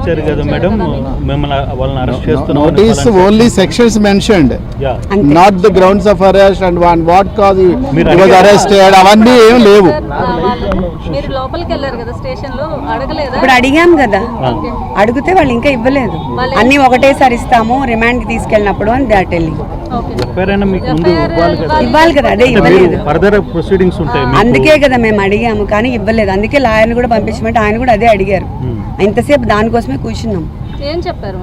ఇచ్చారు కదా మేడం మిమ్మల్ని వాళ్ళని అరెస్ట్ చేస్తున్నాం notice only sections mentioned not the grounds of arrest and what cause అవన్నీ ఏం లేవు. మీరు లోపలికి వెళ్ళారు కదా స్టేషన్లో అడగలేదా? ఇప్పుడు అడిగాం కదా. అడిగితే వాళ్ళు ఇంకా ఇవ్వలేదు. అన్ని ఒకటేసారి ఇస్తాము రిమాండ్ తీసుకెళ్ళినప్పుడు అని దాట్ ఇవ్వాలి కదా? అదే ఇవ్వలేదు. ఫర్దర్ ప్రొసీడింగ్స్ ఉంటాయి మీకు. అందుకే కదా మేము అడిగాము కానీ ఇవ్వలేదు. అందుకే లాయర్ని కూడా పంపించమంటే ఆయన కూడా అదే అడిగారు. Hmm. ఇంతసేపు దానికోసమే కూర్చున్నాం. ఏం చెప్పారు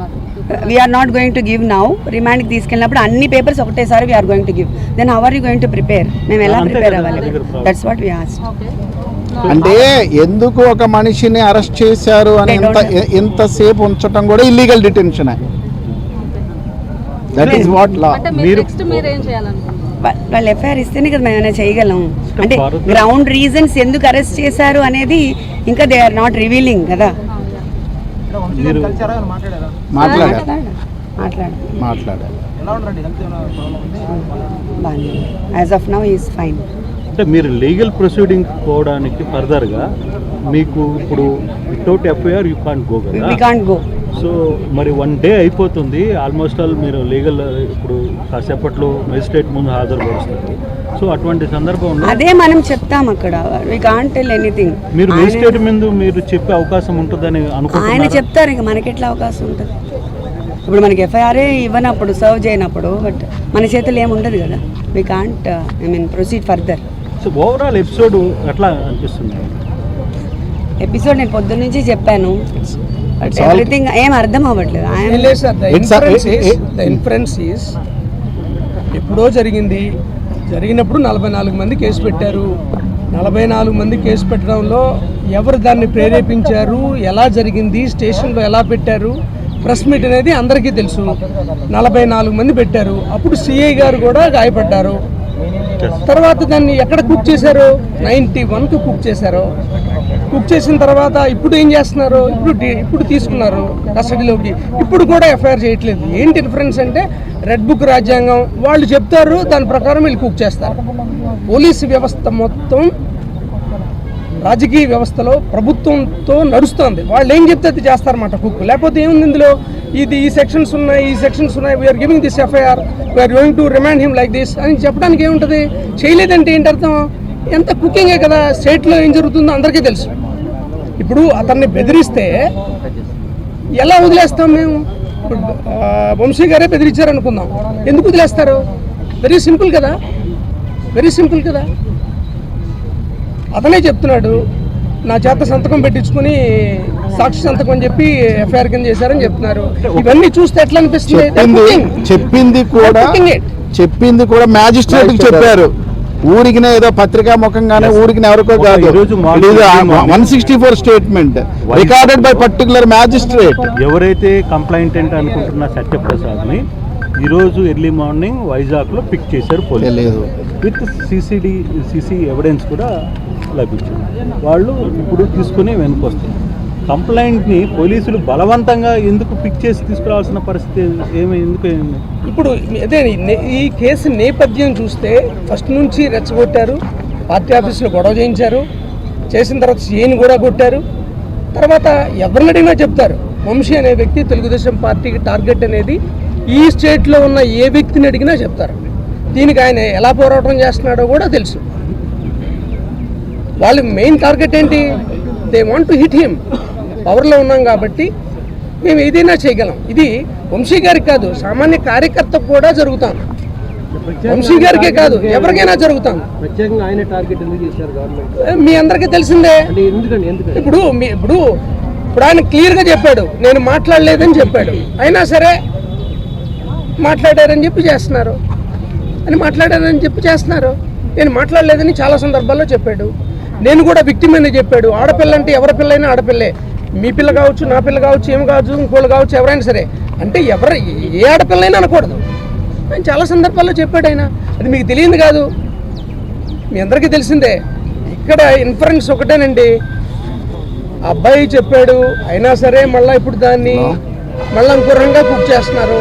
we're not going to give now రిమాండ్కి తీసుకెళ్ళినప్పుడు అన్ని పేపర్స్ ఒకటేసారి we're going to give then how are you going to prepare మేము ఎలా ప్రిపేర్ అవ్వాలి. That's what we asked okay. అంటే ఎందుకు ఒక మనిషిని అరెస్ట్ చేశారు అని ఎంత don't- ఎంతసేపు ఉంచటం కూడా illegal detention that is what law మీరు మీరు- నెక్స్ట్ మీరు ఏం చేయాలనుకుంటున్నారు? వాళ్ళు ఎఫ్ఐఆర్ ఇస్తేనే కదా మేము చేయగలం. అంటే గ్రౌండ్ రీజన్స్ ఎందుకు అరెస్ట్ చేశారు అనేది ఇంకా దే ఆర్ నాట్ రివీలింగ్ కదా. మీరు మాట్లాడారు. మాట్లాడు మాట్లాడారు. బాగానే as of now is fine అంటే మీరు లీగల్ ప్రొసీడింగ్ పోవడానికి ఫర్దర్గా మీకు ఇప్పుడు without FIR you can't go కదా? సో మరి వన్ డే అయిపోతుంది ఆల్మోస్ట్ ఆల్ మీరు లీగల్ ఇప్పుడు కాసేపట్లో మెజిస్ట్రేట్ ముందు హాజరుపరుస్తారు. సో అటువంటి సందర్భంలో అదే మనం చెప్తాం అక్కడ. వి కాంట్ టెల్ ఎనీథింగ్ మీరు మెజిస్ట్రేట్ ముందు మీరు చెప్పే అవకాశం ఉంటుందని ఆయన అనుకుంటున్నారా చెప్తారు ఇంకా మనకి ఎట్లా అవకాశం ఉంటుంది? ఇప్పుడు మనకి ఎఫ్ఐఆర్ఏ ఇవ్వనప్పుడు సర్వ్ చేయనప్పుడు బట్ మన చేతులు ఏమి ఉండదు కదా? We can't I mean proceed further overall episode ఎట్లా అనిపిస్తుంది? ఎపిసోడ్ నేను పొద్దున్న నుంచి చెప్పాను. ఎవ్రీథింగ్ ఏం అర్థం అవ్వట్లేదు. ఇన్ఫరెన్స్ ఈస్ ఎప్పుడో జరిగింది. జరిగినప్పుడు నలభై నాలుగు మంది కేసు పెట్టారు. నలభై నాలుగు మంది కేసు పెట్టడంలో ఎవరు దాన్ని ప్రేరేపించారు? ఎలా జరిగింది? స్టేషన్లో ఎలా పెట్టారు? ప్రెస్ మీట్ అనేది అందరికీ తెలుసు. నలభై నాలుగు మంది పెట్టారు. అప్పుడు సిఐ గారు కూడా గాయపడ్డారు. తర్వాత దాన్ని ఎక్కడ కుక్ చేశారు? నైంటీ వన్కి కుక్ చేశారు. కుక్ చేసిన తర్వాత ఇప్పుడు ఏం చేస్తున్నారు? ఇప్పుడు ఇప్పుడు తీసుకున్నారు కస్టడీలోకి. ఇప్పుడు కూడా ఎఫ్ఐఆర్ చేయట్లేదు. ఏంటి డిఫరెన్స్ అంటే రెడ్ బుక్ రాజ్యాంగం వాళ్ళు చెప్తారు దాని ప్రకారం వీళ్ళు కుక్ చేస్తారు. పోలీసు వ్యవస్థ మొత్తం రాజకీయ వ్యవస్థలో ప్రభుత్వంతో నడుస్తుంది. వాళ్ళు ఏం చెప్తే అది చేస్తారన్నమాట కుక్ లేకపోతే ఏముంది ఇందులో? ఇది ఈ సెక్షన్స్ ఉన్నాయి ఈ సెక్షన్స్ ఉన్నాయి we're giving this FIR we're going to remand him like this అని చెప్పడానికి ఏముంటుంది? చేయలేదంటే ఏంటి అర్థం? ఎంత కుకింగే కదా స్టేట్లో ఏం జరుగుతుందో అందరికీ తెలుసు. ఇప్పుడు అతన్ని బెదిరిస్తే ఎలా వదిలేస్తాం మేము? ఇప్పుడు వంశీ గారే బెదిరించారు అనుకుందాం ఎందుకు వదిలేస్తారు? వెరీ సింపుల్ కదా. వెరీ సింపుల్ కదా. అతనే చెప్తున్నాడు నా చేత సంతకం పెట్టించుకుని సాక్షి సంతకం అని చెప్పి ఎఫ్ఐఆర్ కింద చేశారని చెప్తున్నారు. ఇవన్నీ చూస్తే ఎట్లా అనిపిస్తుంది? చెప్పింది కూడా. చెప్పింది కూడా మ్యాజిస్ట్రేట్ చెప్పారు. ఊరికినే ఏదో పత్రికా ముఖంగానే ఊరికి ఎవరికో కాదు. One sixty four statement recorded by particular magistrate ఎవరైతే కంప్లైంటెంట్ అనుకుంటున్న సత్యప్రసాద్ని ఈరోజు ఎర్లీ మార్నింగ్ వైజాగ్లో పిక్ చేశారు police with CCD CC evidence కూడా లభించింది. వాళ్ళు ఇప్పుడు తీసుకుని వెనుకొస్తారు కంప్లైంట్ని పోలీసులు బలవంతంగా ఎందుకు పిక్ చేసి తీసుకురావాల్సిన పరిస్థితి ఏమి ఎందుకు ఇప్పుడు అదే నే- ఈ కేసు నేపథ్యం చూస్తే ఫస్ట్ నుంచి రెచ్చగొట్టారు పార్టీ ఆఫీసులో గొడవ చేయించారు చేసిన తర్వాత సీఎని కూడా కొట్టారు తర్వాత ఎవరిని అడిగినా చెప్తారు. వంశీ అనే వ్యక్తి తెలుగుదేశం పార్టీకి టార్గెట్ అనేది ఈ స్టేట్లో ఉన్న ఏ వ్యక్తిని అడిగినా చెప్తారు. దీనికి ఆయన ఎలా పోరాటం చేస్తున్నాడో కూడా తెలుసు. వాళ్ళ మెయిన్ టార్గెట్ ఏంటి? They want to hit him పవర్లో ఉన్నాం కాబట్టి మేము ఏదైనా చేయగలం. ఇది వంశీ గారికి కాదు సామాన్య కార్యకర్తకు కూడా జరుగుతాం వంశీ గారికే కాదు ఎవరికైనా జరుగుతాం మీ అందరికీ తెలిసిందే. ఇప్పుడు మీ ఇప్పుడు ఇప్పుడు ఆయన క్లియర్గా చెప్పాడు నేను మాట్లాడలేదని చెప్పాడు. అయినా సరే మాట్లాడారని చెప్పి చేస్తున్నారు. అని మాట్లాడారని చెప్పి చేస్తున్నారు. నేను మాట్లాడలేదని చాలా సందర్భాల్లో చెప్పాడు. నేను కూడా విక్టిమ్ అని చెప్పాడు. ఆడపిల్ల అంటే ఎవరి పిల్లైనా ఆడపిల్లే. మీ పిల్ల కావచ్చు నా పిల్ల కావచ్చు ఏమి కావచ్చు ఇంకోళ్ళు కావచ్చు ఎవరైనా సరే. అంటే ఎవరు ఏ ఆడపిల్లైనా అనకూడదు. ఆయన చాలా సందర్భాల్లో చెప్పాడు ఆయన. అది మీకు తెలియదు కాదు. మీ అందరికీ తెలిసిందే. ఇక్కడ ఇన్ఫరెన్స్ ఒకటేనండి. అబ్బాయి చెప్పాడు అయినా సరే మళ్ళీ ఇప్పుడు దాన్ని మళ్ళీ ఇంకో రకంగా కుక్ చేస్తున్నారు.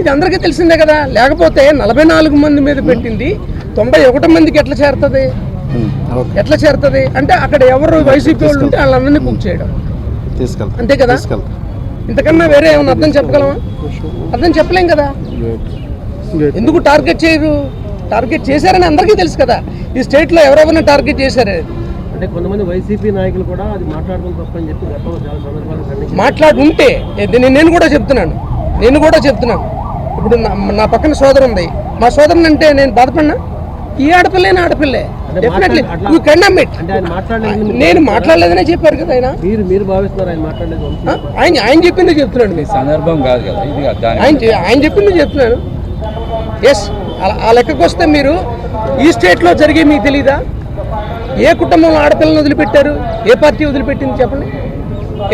ఇది అందరికీ తెలిసిందే కదా. లేకపోతే నలభై నాలుగు మంది మీద పెట్టింది. తొంభై ఒకటి మందికి ఎట్లా చేరుతుంది? ఎట్లా చేరుతుంది? అంటే అక్కడ ఎవరు వైసీపీ వాళ్ళు ఉంటే వాళ్ళందరినీ కుక్ చేయడం. అంతే కదా? ఇంతకన్నా వేరే ఏమైనా అర్థం చెప్పగలమా అర్థం చెప్పలేం కదా? ఎందుకు టార్గెట్ చేయరు? టార్గెట్ చేశారని అందరికీ తెలుసు కదా. ఈ స్టేట్లో ఎవరెవరిని టార్గెట్ చేశారు? అంటే కొంతమంది వైసీపీ నాయకులు కూడా అది మాట్లాడడం తప్పని చెప్పి మాట్లాడుంటే నేను- కూడా చెప్తున్నాను. నేను కూడా చెప్తున్నాను. ఇప్పుడు నా- నా పక్కన సోదరు ఉంది మా సోదరుని అంటే నేను బాధపడినా? ఈ ఆడపిల్లైన ఆడపిల్లే. అంటే డెఫినెట్లీ మాట్లాడ- యూ కెన్ మీరు- నేను మాట్లాడలేదనే చెప్పారు కదా ఆయన. మీరు మీరు భావిస్తున్నారు ఆయన మాట్లాడలేదు? ఆయన ఆయన చెప్పింది చెప్తున్నాను మీకు సందర్భం కాదు కదా ఇది ఆయన ఆయన చెప్పింది చెప్తున్నాను ఎస్ ఆ లెక్కకు వస్తే మీరు ఈ స్టేట్లో జరిగే మీకు తెలీదా? ఏ కుటుంబంలో ఆడపిల్లని వదిలిపెట్టారు? ఏ పార్టీ వదిలిపెట్టింది చెప్పండి.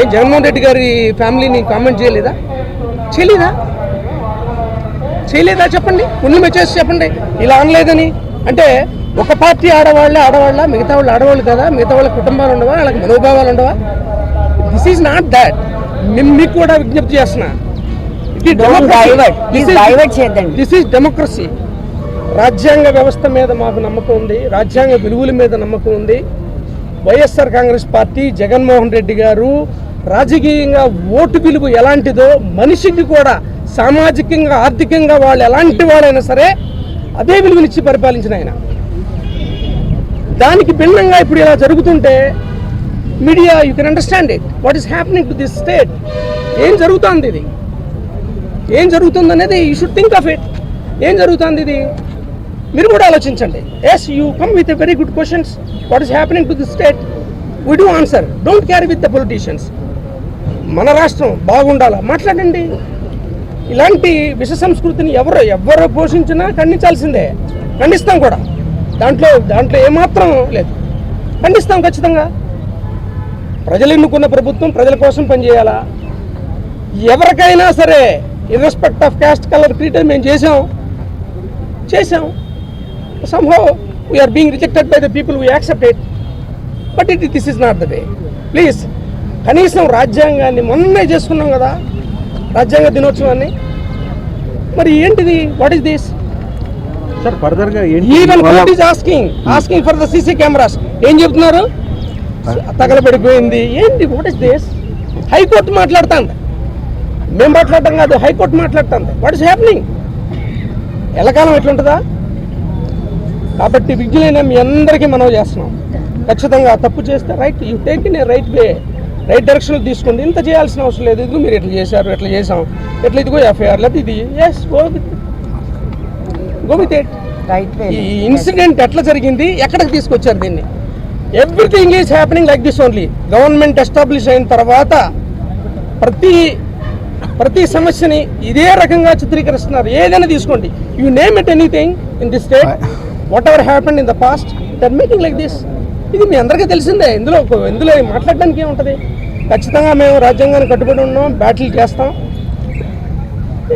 ఏం జగన్మోహన్ రెడ్డి గారి ఫ్యామిలీని కామెంట్ చేయలేదా? చేయలేదా? చేయలేదా చెప్పండి? ఉన్న మెచ్చేసి చెప్పండి. ఇలా అనలేదని అంటే ఒక పార్టీ ఆడవాళ్ళే ఆడవాళ్ళ మిగతా వాళ్ళు ఆడవాళ్ళు కదా మిగతా వాళ్ళ కుటుంబాలు ఉండవా వాళ్ళకి మనోభావాలు ఉండవా? దిస్ ఈజ్ నాట్ దాట్ మేము మీకు కూడా విజ్ఞప్తి చేస్తున్నా. దిస్ ఈజ్ డెమోక్రసీ రాజ్యాంగ వ్యవస్థ మీద మాకు నమ్మకం ఉంది. రాజ్యాంగ విలువల మీద నమ్మకం ఉంది. వైఎస్ఆర్ కాంగ్రెస్ పార్టీ జగన్మోహన్ రెడ్డి గారు రాజకీయంగా ఓటు విలువ ఎలాంటిదో మనిషికి కూడా సామాజికంగా ఆర్థికంగా వాళ్ళు ఎలాంటి వాళ్ళైనా సరే అదే విలువనిచ్చి పరిపాలించిన ఆయన. దానికి భిన్నంగా ఇప్పుడు ఇలా జరుగుతుంటే media you can understand it what is happening to this state ఏం జరుగుతుంది ఇది? ఏం జరుగుతుంది అనేది you should think of it ఏం జరుగుతుంది ఇది? మీరు కూడా ఆలోచించండి. Yes you come with a very good questions what is happening to the state we do answer don't carry with the politicians మన రాష్ట్రం బాగుండాలా? మాట్లాడండి. ఇలాంటి విష సంస్కృతిని ఎవరు ఎవరు పోషించినా ఖండించాల్సిందే. ఖండిస్తాం కూడా. దాంట్లో దాంట్లో ఏమాత్రం లేదు. ఖండిస్తాం ఖచ్చితంగా. ప్రజలు ఎన్నుకున్న ప్రభుత్వం ప్రజల కోసం పనిచేయాలా? ఎవరికైనా సరే irrespective of caste colour creed మేము చేసాం చేసాం somehow we're being rejected by the people we accept it but it this is not the way please కనీసం రాజ్యాంగాన్ని మొన్నే చేసుకున్నాం కదా. రాజ్యాంగ దినోత్సవాన్ని? మరి ఏంటిది? What is this sir even court is asking asking for the CC cameras ఏం చెప్తున్నారు? తగలబడిపోయింది. ఏంటి? వాట్ ఇస్ దిస్ హైకోర్టు మాట్లాడుతుంది. మేము మాట్లాడటం కాదు హైకోర్టు మాట్లాడుతుంది. వాట్ ఇస్ హ్యాపెనింగ్ ఎల్లకాలం ఎట్లుంటుందా? కాబట్టి విజ్ఞులైన మీ అందరికీ మనం చేస్తున్నాం. ఖచ్చితంగా తప్పు చేస్తే right you take in a right way right డైరెక్షన్లో తీసుకోండి? ఇంత చేయాల్సిన అవసరం లేదు. ఇదిగో మీరు ఎట్లా చేశారు ఎట్లా చేసాం ఎట్లా ఇదిగో ఎఫ్ఐఆర్ లేదు ఇది ఎస్ గో విత్ ఈ ఇన్సిడెంట్ ఎట్లా జరిగింది? ఎక్కడికి తీసుకొచ్చారు దీన్ని? Everything is happening like this only government establish అయిన తర్వాత ప్రతి ప్రతి సమస్యని ఇదే రకంగా చిత్రీకరిస్తున్నారు. ఏదైనా తీసుకోండి. You name it anything in this state whatever happened in the past that making like this ఇది మీ అందరికీ తెలిసిందే. ఇందులో ఇందులో మాట్లాడడానికి ఏముంటుంది? ఖచ్చితంగా మేము రాజ్యాంగాన్ని కట్టుబడి ఉన్నాం బ్యాటిల్ చేస్తాం.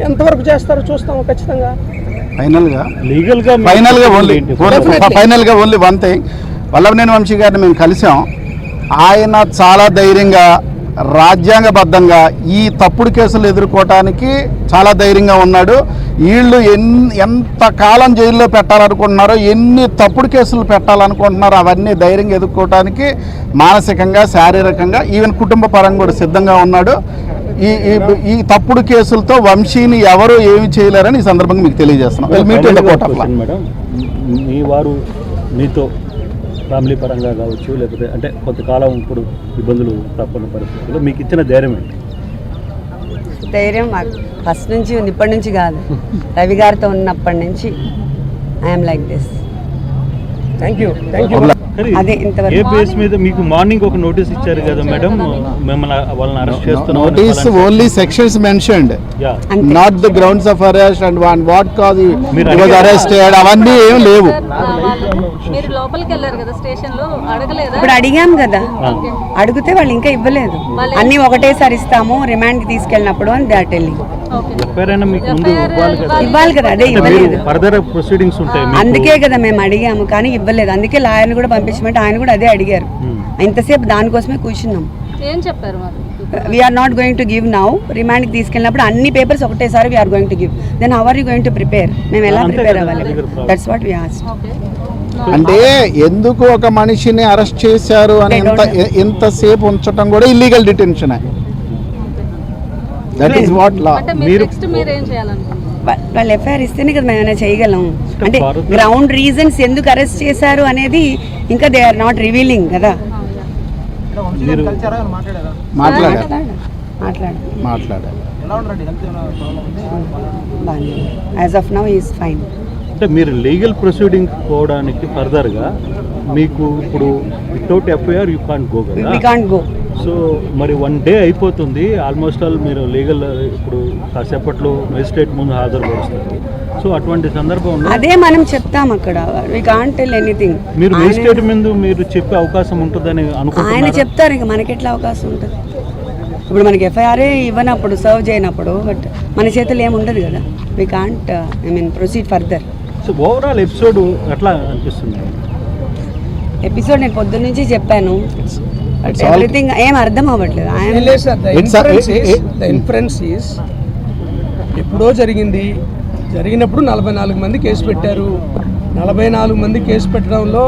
ఎంతవరకు చేస్తారో చూస్తాం ఖచ్చితంగా. ఫైనల్గా లీగల్గా ఫైనల్గా ఓన్లీ. ఫైనల్గా only one thing Vallabhaneni Vamsi గారిని మేము కలిసాం. ఆయన చాలా ధైర్యంగా రాజ్యాంగబద్ధంగా ఈ తప్పుడు కేసులు ఎదుర్కోవటానికి చాలా ధైర్యంగా ఉన్నాడు. వీళ్ళు ఎన్ ఎంత కాలం జైల్లో పెట్టాలనుకుంటున్నారో ఎన్ని తప్పుడు కేసులు పెట్టాలనుకుంటున్నారో అవన్నీ ధైర్యంగా ఎదుర్కోవటానికి మానసికంగా శారీరకంగా ఈవెన్ కుటుంబ పరంగా కూడా సిద్ధంగా ఉన్నాడు. ఈ ఈ- తప్పుడు కేసులతో వంశీని ఎవరు ఏమి చేయలేరని ఈ సందర్భంగా మీకు తెలియజేస్తున్నాం. మీట్ ఇన్ మేడం మీ వారు మీతో ఫ్యామిలీ పరంగా కావచ్చు లేకపోతే అంటే కొంతకాలం ఇప్పుడు ఇబ్బందులు తప్పని పరిస్థితుల్లో మీకు ఇచ్చిన ధైర్యం ఏంటి? ధైర్యం మాకు. ఫస్ట్ నుంచి ఉంది ఇప్పటి నుంచి కాదు. రవి గారితో ఉన్నప్పటి నుంచి I'm like this thank you thank you కానీ అదే ఇంతవరకు. ఏ బేస్ మీద మీకు మార్నింగ్ ఒక నోటీస్ ఇచ్చారు కదా మేడం? మిమ్మల్ని వాళ్ళని అరెస్ట్ చేస్తున్నాం notice only sections mentioned not the grounds of arrest and one what cause మీరు వాజ్? అరెస్టెడ్ అవన్నీ ఏం లేవు. మీరు లోపలికి వెళ్ళారు కదా స్టేషన్లో అడగలేదా? ఇప్పుడు అడిగాం కదా. అడిగితే వాళ్ళు ఇంకా ఇవ్వలేదు. అన్ని ఒకటేసారి ఇస్తాము రిమాండ్కి తీసుకెళ్ళినప్పుడు అని దాట్ వెళ్ళి ఓకే. ఎఫ్ఐఆర్ అయినా మీకు ముందు FIR ఇవ్వాలి కదా? అదే ఇవ్వలేదు. ఫర్దర్ ప్రొసీడింగ్స్ ఉంటాయి. అందుకే కదా మేము అడిగాము కానీ ఇవ్వలేదు. అందుకే లాయర్ని కూడా పంపించమంటే ఆయన కూడా అదే అడిగారు. Hmm. ఇంతసేపు దానికోసమే కూర్చున్నాం. ఏం చెప్పారు మరి? We're not going to give now రిమాండ్కి తీసుకెళ్ళినప్పుడు అన్ని పేపర్స్ ఒకటేసారి we're going to give then how are you going to prepare మేము ఎలా ప్రిపేర్ అవ్వాలి. That's what we asked okay అంటే ఎందుకు ఒక మనిషిని అరెస్ట్ చేశారు అని ఎంత. ఎ- ఎంతసేపు ఉంచటం కూడా illegal detention that is what law మీరు మీరు- నెక్స్ట్ మీరు ఏం చేయాలనుకుంటున్నారు? వాళ్ళు ఎఫ్ఐఆర్ ఇస్తేనే కదా మేము ఏమైనా చేయగలం. అంటే గ్రౌండ్ రీజన్స్ ఎందుకు అరెస్ట్ చేశారు అనేది ఇంకా దే ఆర్ నాట్ రివీలింగ్ కదా. As of now is fine అంటే మీరు లీగల్ ప్రొసీడింగ్ పోవడానికి ఫర్దర్గా మీకు ఇప్పుడు without FIR you can't go we కదా. కాంట్ గో సో మరి వన్ డే అయిపోతుంది. ఆల్మోస్ట్ ఆల్ మీరు లీగల్ ఇప్పుడు కాసేపట్లో మెజిస్ట్రేట్ ముందు హాజరుపరుస్తారు. సో అటువంటి సందర్భంలో అదే మనం చెప్తాం అక్కడ. వి కాంట్ టెల్ ఎనీథింగ్ మీరు మెజిస్ట్రేట్ ముందు మీరు చెప్పే అవకాశం ఉంటుందని ఆయన అనుకుంటున్నారు చెప్తారు ఇంకా మనకి ఎట్లా అవకాశం ఉంటుంది? ఇప్పుడు మనకి ఎఫ్ఐఆర్ ఇవ్వనప్పుడు సర్వ్ చేయనప్పుడు బట్ మన చేతులు ఏమి ఉండదు కదా. We can't I mean proceed further so overall episode ఎట్లా అనిపిస్తుంది. ఎపిసోడ్ నేను పొద్దున్న నుంచి చెప్పాను ఎవ్రీథింగ్ ఏం అర్థం అవ్వట్లేదు. ఇన్ఫరెన్స్ ఈస్ ఎప్పుడో జరిగింది. జరిగినప్పుడు నలభై నాలుగు మంది కేసు పెట్టారు. నలభై నాలుగు మంది కేసు పెట్టడంలో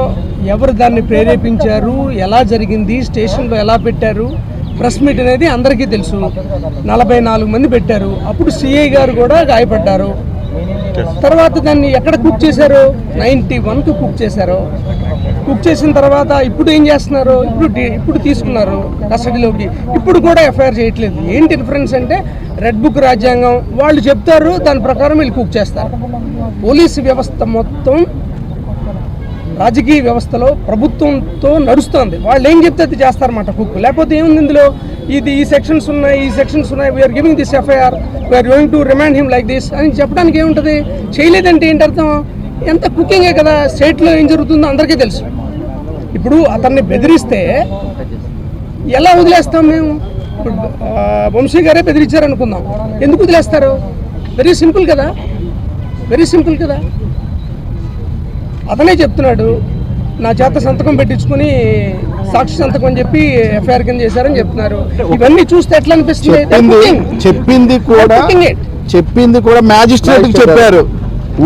ఎవరు దాన్ని ప్రేరేపించారు? ఎలా జరిగింది? స్టేషన్లో ఎలా పెట్టారు? ప్రెస్ మీట్ అనేది అందరికీ తెలుసు. నలభై నాలుగు మంది పెట్టారు. అప్పుడు సిఐ గారు కూడా గాయపడ్డారు. తర్వాత దాన్ని ఎక్కడ కుక్ చేశారు? నైంటీ వన్కి కుక్ చేశారు. కుక్ చేసిన తర్వాత ఇప్పుడు ఏం చేస్తున్నారు? ఇప్పుడు ఇప్పుడు తీసుకున్నారు కస్టడీలోకి. ఇప్పుడు కూడా ఎఫ్ఐఆర్ చేయట్లేదు. ఏంటి డిఫరెన్స్ అంటే రెడ్ బుక్ రాజ్యాంగం వాళ్ళు చెప్తారు దాని ప్రకారం వీళ్ళు కుక్ చేస్తారు. పోలీసు వ్యవస్థ మొత్తం రాజకీయ వ్యవస్థలో ప్రభుత్వంతో నడుస్తుంది. వాళ్ళు ఏం చెప్తే అది చేస్తారన్నమాట కుక్. లేకపోతే ఏముంది ఇందులో? ఇది ఈ సెక్షన్స్ ఉన్నాయి ఈ సెక్షన్స్ ఉన్నాయి we're giving this FIR we're going to remand him like this అని చెప్పడానికి ఏముంటుంది? చేయలేదంటే ఏంటి అర్థం ఎంత కుకింగే కదా స్టేట్లో ఏం జరుగుతుందో అందరికీ తెలుసు. ఇప్పుడు అతన్ని బెదిరిస్తే ఎలా వదిలేస్తాం మేము? ఇప్పుడు వంశీ గారే బెదిరించారు అనుకుందాం ఎందుకు వదిలేస్తారు? వెరీ సింపుల్ కదా. వెరీ సింపుల్ కదా. అతనే చెప్తున్నాడు నా చేత సంతకం పెట్టించుకుని సాక్షి సంతకం అని చెప్పి ఎఫ్ఐఆర్ కింద చేశారని చెప్తున్నారు. ఇవన్నీ చూస్తే ఎట్లా అనిపిస్తుంది? చెప్పింది కూడా. చెప్పింది కూడా మ్యాజిస్ట్రేట్ చెప్పారు.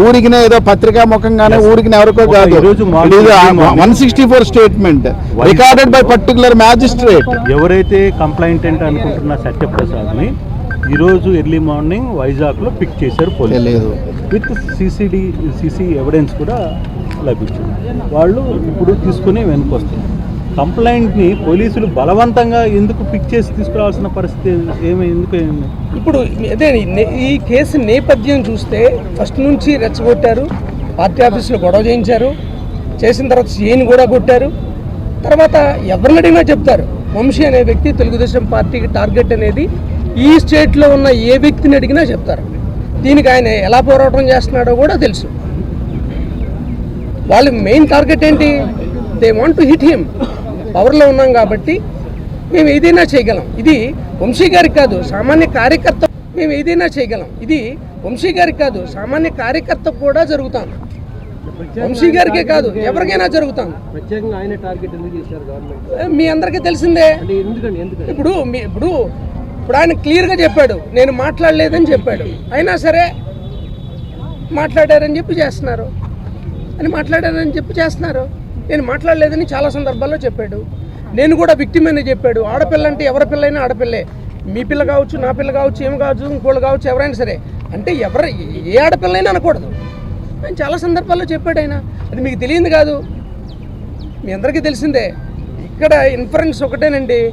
ఊరికినే ఏదో పత్రికా ముఖంగానే ఊరికి ఎవరికో కాదు. One sixty four statement recorded by particular magistrate ఎవరైతే కంప్లైంటెంట్ అనుకుంటున్న సత్యప్రసాద్ని ఈరోజు ఎర్లీ మార్నింగ్ వైజాగ్లో పిక్ చేశారు police with CCD CC evidence కూడా లభించింది. వాళ్ళు ఇప్పుడు తీసుకుని వెనుకొస్తారు కంప్లైంట్ని పోలీసులు బలవంతంగా ఎందుకు పిక్ చేసి తీసుకురావాల్సిన పరిస్థితి ఏమి ఎందుకు ఇప్పుడు అదే ఈ కేసు నేపథ్యం చూస్తే ఫస్ట్ నుంచి రెచ్చగొట్టారు పార్టీ ఆఫీసులో గొడవ చేయించారు చేసిన తర్వాత సీఎని కూడా కొట్టారు. తర్వాత ఎవరిని అడిగినా చెప్తారు వంశీ అనే వ్యక్తి తెలుగుదేశం పార్టీకి టార్గెట్ అనేది ఈ స్టేట్లో ఉన్న ఏ వ్యక్తిని అడిగినా చెప్తారు. దీనికి ఆయన ఎలా పోరాటం చేస్తున్నాడో కూడా తెలుసు. వాళ్ళ మెయిన్ టార్గెట్ ఏంటి? They want to hit him పవర్లో ఉన్నాం కాబట్టి మేము ఏదైనా చేయగలం. ఇది వంశీ గారికి కాదు సామాన్య కార్యకర్త మేము ఏదైనా చేయగలం. ఇది వంశీ గారికి కాదు సామాన్య కార్యకర్త కూడా జరుగుతాం. వంశీ గారికే కాదు ఎవరికైనా జరుగుతాం. మీ అందరికీ తెలిసిందే. ఇప్పుడు మీ ఇప్పుడు ఇప్పుడు ఆయన క్లియర్గా చెప్పాడు నేను మాట్లాడలేదని చెప్పాడు. అయినా సరే మాట్లాడారని చెప్పి చేస్తున్నారు. అని మాట్లాడారని చెప్పి చేస్తున్నారు. నేను మాట్లాడలేదని చాలా సందర్భాల్లో చెప్పాడు. నేను కూడా విక్టిమ్ అని చెప్పాడు. ఆడపిల్ల అంటే ఎవరి పిల్ల అయినా ఆడపిల్లే. మీ పిల్ల కావచ్చు నా పిల్ల కావచ్చు ఏం కావచ్చు ఇంకోళ్ళు కావచ్చు ఎవరైనా సరే. అంటే ఎవరు ఏ ఆడపిల్లైనా అనకూడదు. ఆయన చాలా సందర్భాల్లో చెప్పాడు ఆయన. అది మీకు తెలియదు కాదు. మీ అందరికీ తెలిసిందే. ఇక్కడ ఇన్ఫరెన్స్ ఒకటేనండి.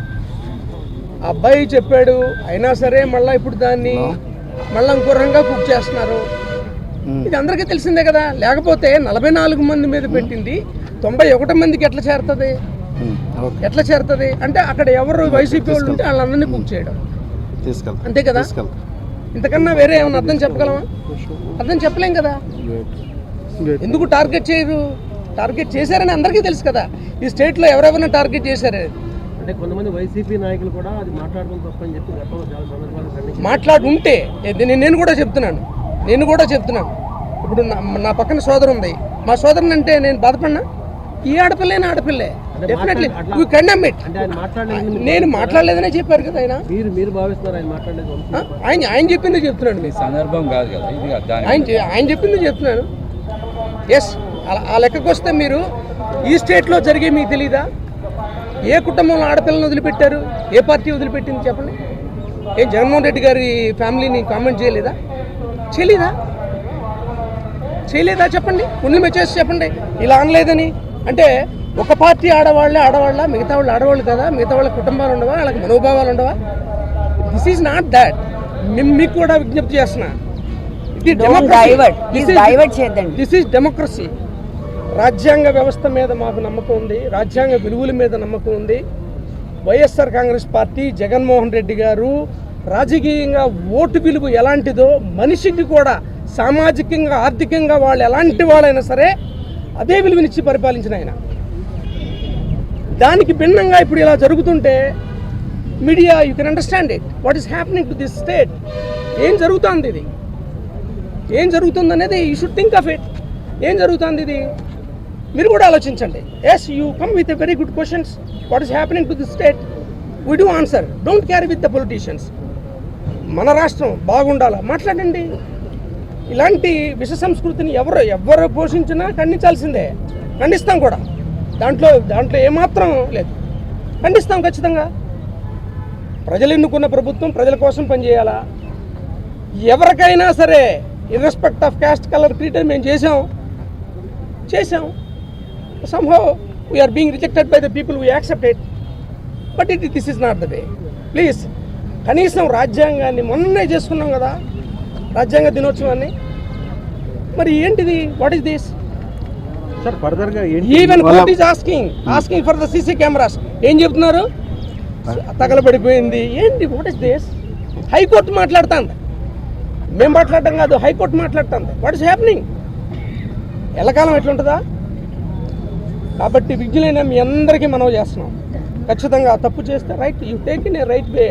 అబ్బాయి చెప్పాడు అయినా సరే మళ్ళీ ఇప్పుడు దాన్ని మళ్ళీ ఇంకో కుక్ చేస్తున్నారు. ఇది అందరికీ తెలిసిందే కదా. లేకపోతే నలభై నాలుగు మంది మీద పెట్టింది. తొంభై ఒకటి మందికి ఎట్లా చేరుతుంది? ఎట్లా చేరుతుంది? అంటే అక్కడ ఎవరు వైసీపీ వాళ్ళు ఉంటే వాళ్ళందరినీ కుక్ చేయడం. అంతే కదా? ఇంతకన్నా వేరే ఏమన్నా అర్థం చెప్పగలమా అర్థం చెప్పలేం కదా? ఎందుకు టార్గెట్ చేయరు? టార్గెట్ చేశారని అందరికీ తెలుసు కదా. ఈ స్టేట్లో ఎవరెవరిని టార్గెట్ చేశారు? అంటే కొంతమంది వైసీపీ నాయకులు కూడా అది మాట్లాడడం తప్పని చెప్పి మాట్లాడి ఉంటే నేను కూడా చెప్తున్నాను. నేను కూడా చెప్తున్నాను. ఇప్పుడు నా నా పక్కన సోదరు ఉంది మా సోదరుని అంటే నేను బాధపడినా? ఈ ఆడపిల్లైనా ఆడపిల్లే. డెఫినెట్లీ యూ కండమ్ ఇట్ అంటే ఆయన మాట్లాడలేదు నేను మాట్లాడలేదనే చెప్పారు కదా ఆయన. మీరు మీరు భావిస్తున్నారు ఆయన మాట్లాడలేదు? ఆయన ఆయన చెప్పింది చెప్తున్నాను మీకు సందర్భం కాదు కదా ఇది దాని ఆయన ఆయన చెప్పింది చెప్తున్నాను. ఎస్ ఆ- ఆ లెక్కకు వస్తే మీరు ఈ స్టేట్లో జరిగే మీకు తెలీదా? ఏ కుటుంబంలో ఆడపిల్లని వదిలిపెట్టారు? ఏ పార్టీ వదిలిపెట్టింది చెప్పండి. ఏం జగన్మోహన్ రెడ్డి గారి ఫ్యామిలీని కామెంట్ చేయలేదా? చేయలేదా? చేయలేదా చెప్పండి? ఉండి మెచ్చేసి చెప్పండి. ఇలా అనలేదని. అంటే ఒక పార్టీ ఆడవాళ్ళే ఆడవాళ్ళ మిగతా వాళ్ళు ఆడవాళ్ళు కదా మిగతా వాళ్ళ కుటుంబాలు ఉండవా వాళ్ళకి మనోభావాలు ఉండవా? దిస్ ఈజ్ నాట్ దాట్ మీకు కూడా విజ్ఞప్తి చేస్తున్నా. ఇది. దిస్ ఈజ్ డెమోక్రసీ రాజ్యాంగ వ్యవస్థ మీద మాకు నమ్మకం ఉంది. రాజ్యాంగ విలువల మీద నమ్మకం ఉంది. వైఎస్ఆర్ కాంగ్రెస్ పార్టీ జగన్మోహన్ రెడ్డి గారు రాజకీయంగా ఓటు విలువ ఎలాంటిదో మనిషికి కూడా సామాజికంగా ఆర్థికంగా వాళ్ళు ఎలాంటి వాళ్ళైనా సరే అదే విలువనిచ్చి పరిపాలించిన ఆయన. దానికి భిన్నంగా ఇప్పుడు ఇలా జరుగుతుంటే media you can understand it what is happening to this state ఏం జరుగుతుంది ఇది? ఏం జరుగుతుంది అనేది you should think of it ఏం జరుగుతుంది ఇది? మీరు కూడా ఆలోచించండి. Yes you come with a very good questions what is happening to the state we do answer don't carry with the politicians మన రాష్ట్రం బాగుండాలా? మాట్లాడండి. ఇలాంటి విష సంస్కృతిని ఎవరు ఎవరు పోషించినా ఖండించాల్సిందే. ఖండిస్తాం కూడా. దాంట్లో దాంట్లో ఏమాత్రం లేదు. ఖండిస్తాం ఖచ్చితంగా. ప్రజలు ఎన్నుకున్న ప్రభుత్వం ప్రజల కోసం పనిచేయాలా? ఎవరికైనా సరే ఇర్రెస్పెక్ట్ ఆఫ్ క్యాస్ట్ కలర్ క్రీటర్ మేము చేసాం చేసాం Saaho we're being rejected by the people we accept it but it this is not the way please కనీసం రాజ్యాంగాన్ని మొన్నే చేసుకున్నాం కదా. రాజ్యాంగ దినోత్సవాన్ని? మరి ఏంటిది? What is this even court is asking asking for the CC cameras ఏం చెప్తున్నారు? తగలబడిపోయింది. ఏంటి? వాట్ ఇస్ దిస్ హైకోర్టు మాట్లాడుతుంది. మేము మాట్లాడటం కాదు హైకోర్టు మాట్లాడుతుంది. వాట్ ఇస్ హ్యాపెనింగ్ ఎల్లకాలం ఎట్లుంటుందా? కాబట్టి విజ్ఞులైన మీ అందరికీ మనం చేస్తున్నాం. ఖచ్చితంగా తప్పు చేస్తే right you take in a right way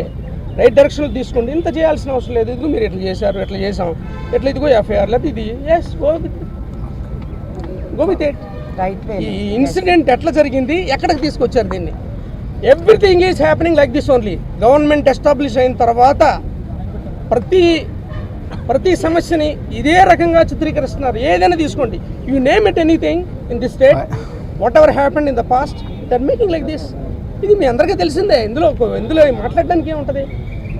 right డైరెక్షన్లో తీసుకోండి. ఇంత చేయాల్సిన అవసరం లేదు. ఇదిగో మీరు ఎట్లా చేశారు ఎట్లా చేసాం ఎట్లా ఇదిగో ఎఫ్ఐఆర్ లేదు ఇది. Yes go go with it ఈ ఇన్సిడెంట్ ఎట్లా జరిగింది? ఎక్కడికి తీసుకొచ్చారు దీన్ని? Everything is happening like this only government establish అయిన తర్వాత ప్రతి ప్రతి సమస్యని ఇదే రకంగా చిత్రీకరిస్తున్నారు. ఏదైనా తీసుకోండి. You name it anything in this state whatever happened in the past that making like this ఇది మీ అందరికీ తెలిసిందే. ఇందులో ఇందులో మాట్లాడడానికి ఏముంటుంది?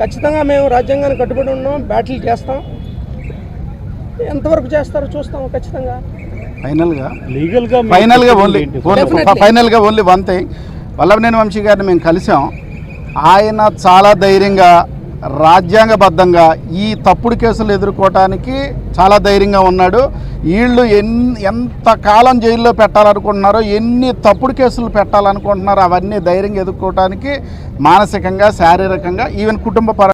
ఖచ్చితంగా మేము రాజ్యాంగానికి కట్టుబడి ఉన్నాం బ్యాటిల్ చేస్తాం. ఎంతవరకు చేస్తారో చూస్తాం ఖచ్చితంగా. ఫైనల్గా లీగల్గా ఫైనల్గా ఓన్లీ. ఫైనల్గా only one thing Vallabhaneni Vamsi గారిని మేము కలిసాం. ఆయన చాలా ధైర్యంగా రాజ్యాంగబద్ధంగా ఈ తప్పుడు కేసులు ఎదుర్కోవటానికి చాలా ధైర్యంగా ఉన్నాడు. వీళ్ళు ఎన్ ఎంత కాలం జైల్లో పెట్టాలనుకుంటున్నారో ఎన్ని తప్పుడు కేసులు పెట్టాలనుకుంటున్నారో అవన్నీ ధైర్యంగా ఎదుర్కోవటానికి మానసికంగా శారీరకంగా ఈవెన్ కుటుంబ పర